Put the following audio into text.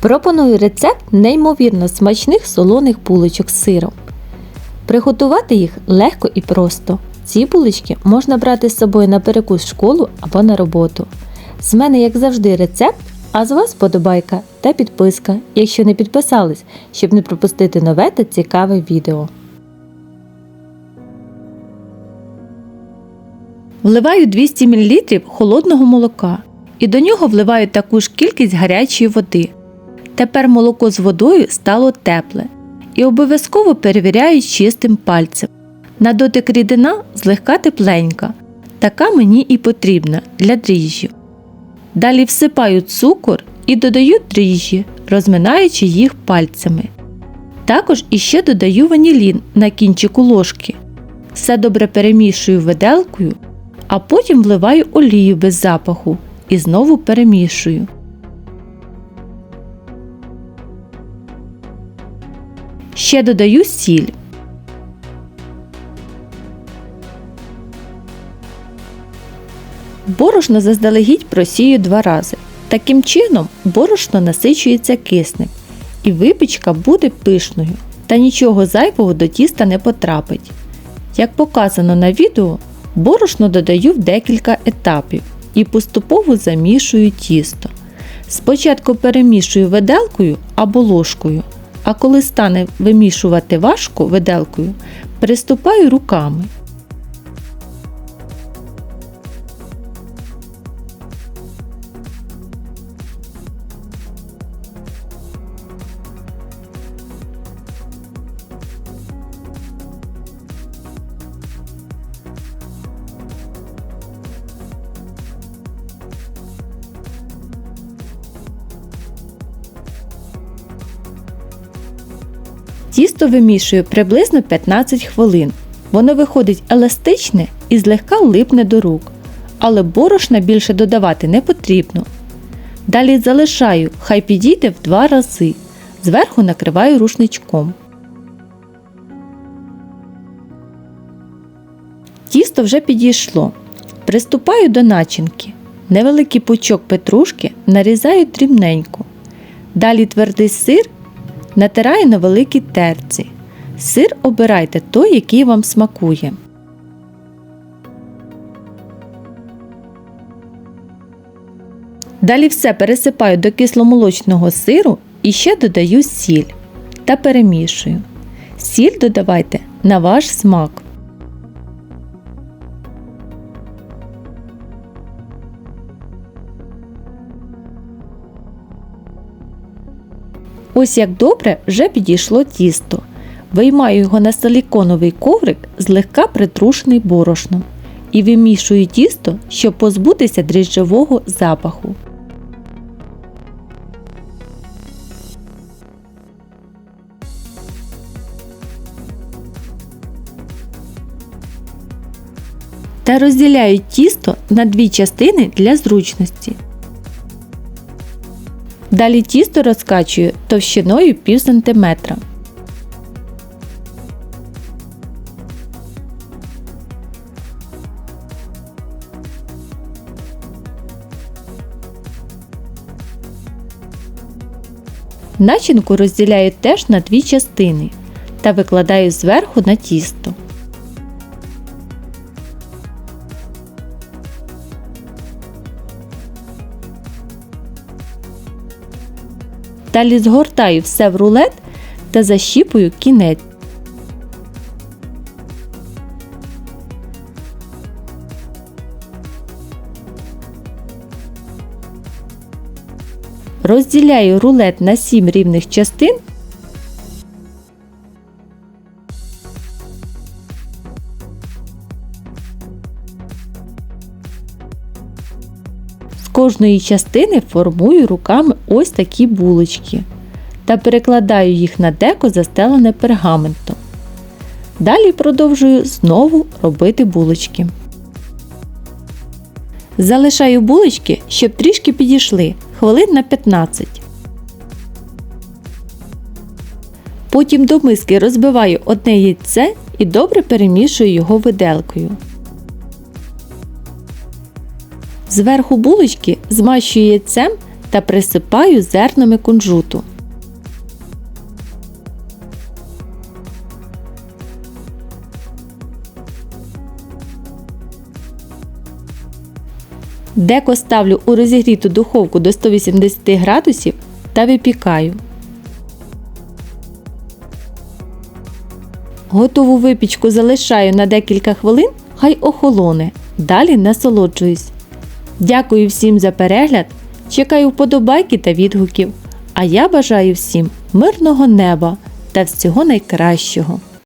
Пропоную рецепт неймовірно смачних солоних булочок з сиром. Приготувати їх легко і просто. Ці булочки можна брати з собою на перекус в школу або на роботу. З мене, як завжди, рецепт, а з вас подобайка та підписка, якщо не підписались, щоб не пропустити нове та цікаве відео. Вливаю 200 мл холодного молока і до нього вливаю таку ж кількість гарячої води. Тепер молоко з водою стало тепле і обов'язково перевіряю чистим пальцем. На дотик рідина злегка тепленька, така мені і потрібна для дріжджів. Далі всипаю цукор і додаю дріжджі, розминаючи їх пальцями. Також іще додаю ванілін на кінчику ложки. Все добре перемішую виделкою, а потім вливаю олію без запаху і знову перемішую. Ще додаю сіль. Борошно заздалегідь просію два рази. Таким чином борошно насичується киснем і випічка буде пишною та нічого зайвого до тіста не потрапить. Як показано на відео, борошно додаю в декілька етапів і поступово замішую тісто. Спочатку перемішую виделкою або ложкою, а коли стане вимішувати важко виделкою, приступаю руками. Тісто вимішую приблизно 15 хвилин. Воно виходить еластичне і злегка липне до рук, але борошна більше додавати не потрібно. Далі залишаю, хай підійде в два рази. Зверху накриваю рушничком. Тісто вже підійшло. Приступаю до начинки. Невеликий пучок петрушки нарізаю дрібненько. Далі твердий сир натираю на великій терці. Сир обирайте той, який вам смакує. Далі все пересипаю до кисломолочного сиру і ще додаю сіль та перемішую. Сіль додавайте на ваш смак. Ось як добре вже підійшло тісто. Виймаю його на силіконовий коврик, злегка притрушений борошном, і вимішую тісто, щоб позбутися дріжджового запаху. Та розділяю тісто на дві частини для зручності. Далі тісто розкачую товщиною пів сантиметра. Начинку розділяю теж на дві частини та викладаю зверху на тісто. Далі згортаю все в рулет та защіпую кінець. Розділяю рулет на 7 рівних частин. Кожної частини формую руками ось такі булочки та перекладаю їх на деко застелене пергаментом. Далі продовжую знову робити булочки. Залишаю булочки, щоб трішки підійшли хвилин на 15. Потім до миски розбиваю одне яйце і добре перемішую його виделкою. Зверху булочки змащую яйцем та присипаю зернами кунжуту. Деко ставлю у розігріту духовку до 180 градусів та випікаю. Готову випічку залишаю на декілька хвилин, хай охолоне. Далі насолоджуюсь. Дякую всім за перегляд. Чекаю вподобайки та відгуків. А я бажаю всім мирного неба та всього найкращого.